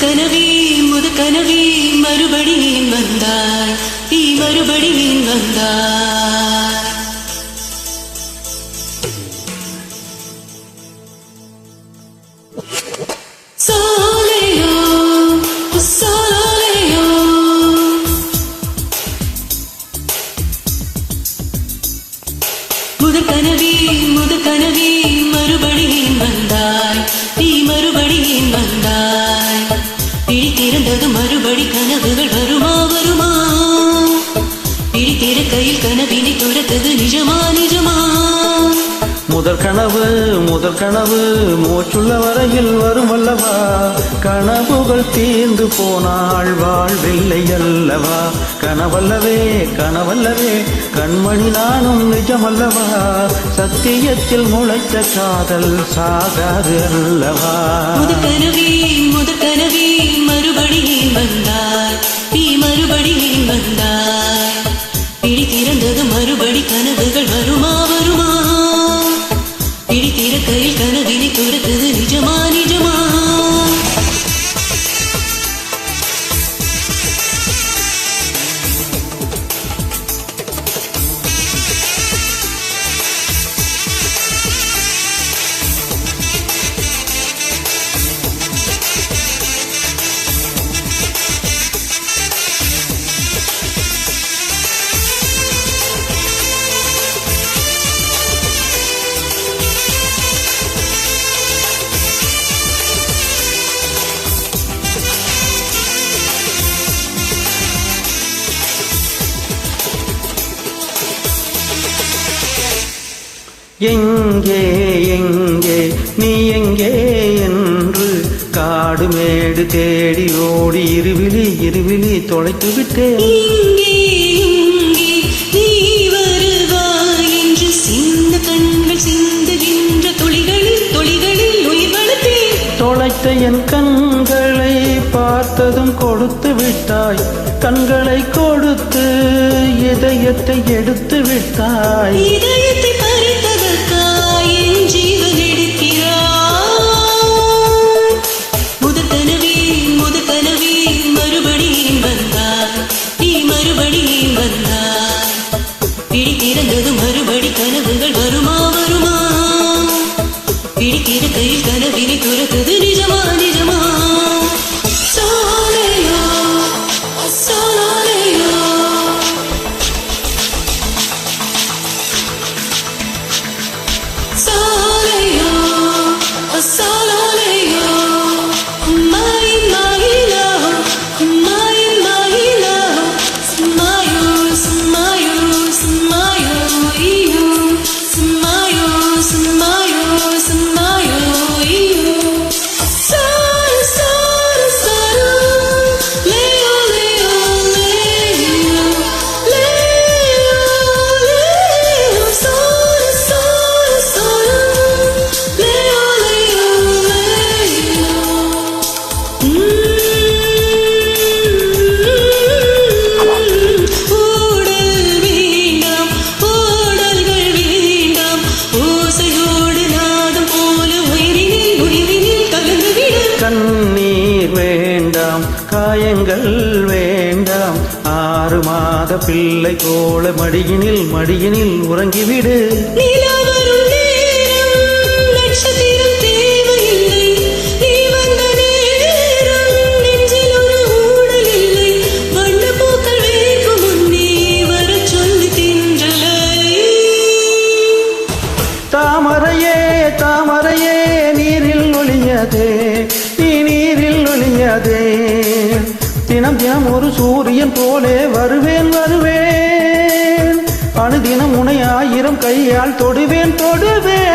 கனவே முது கனவே மறுபடியும் வந்தாய். நீ மறுபடியும் வந்தாய். முது சாலையோ. கனவே முத கனவே மறுபடியும் வந்தாய். நீ மறுபடியும் வந்தாய். பிடித்திருந்தது மறுபடி கனவுகள் வருமா வருமா? பிடித்திரு கையில் கனவினை துரத்தது நிஜமா நிஜமா? முதல் கனவு முதல் கனவு மூச்சுள்ள வரையில் வரும் அல்லவா? கனவுகள் தீர்ந்து போனாள் வாழ்வில்லை அல்லவா? கனவல்லவே கனவல்லவே கண்மணி நானும் நிஜமல்லவா? சத்தியத்தில் முளைத்த காதல் சாகாது அல்லவா? முத கனவே முத எங்கே எங்கே நீ எங்கே என்று காடு மேடு தேடி ஓடி இருவிழி இருவிழி தொலைத்து விட்டேன். தொலைத்த என் கண்களை பார்த்ததும் கொடுத்து விட்டாய். கண்களை கொடுத்து இதயத்தை எடுத்து விட்டாய். இதயத்தை மறுபடி கனவுகள் வருமா வருமா? வேண்டாம் காயங்கள் வேண்டாம். ஆறு மாத பிள்ளை போல மடியினில் மடியினில் உறங்கிவிடு ஒளியதே தினம் தினம் ஒரு சூரியன் போலே வருவேன் வருவேன். அணுதினம் உனை ஆயிரம் கையால் தொடுவேன் தொடுவேன்.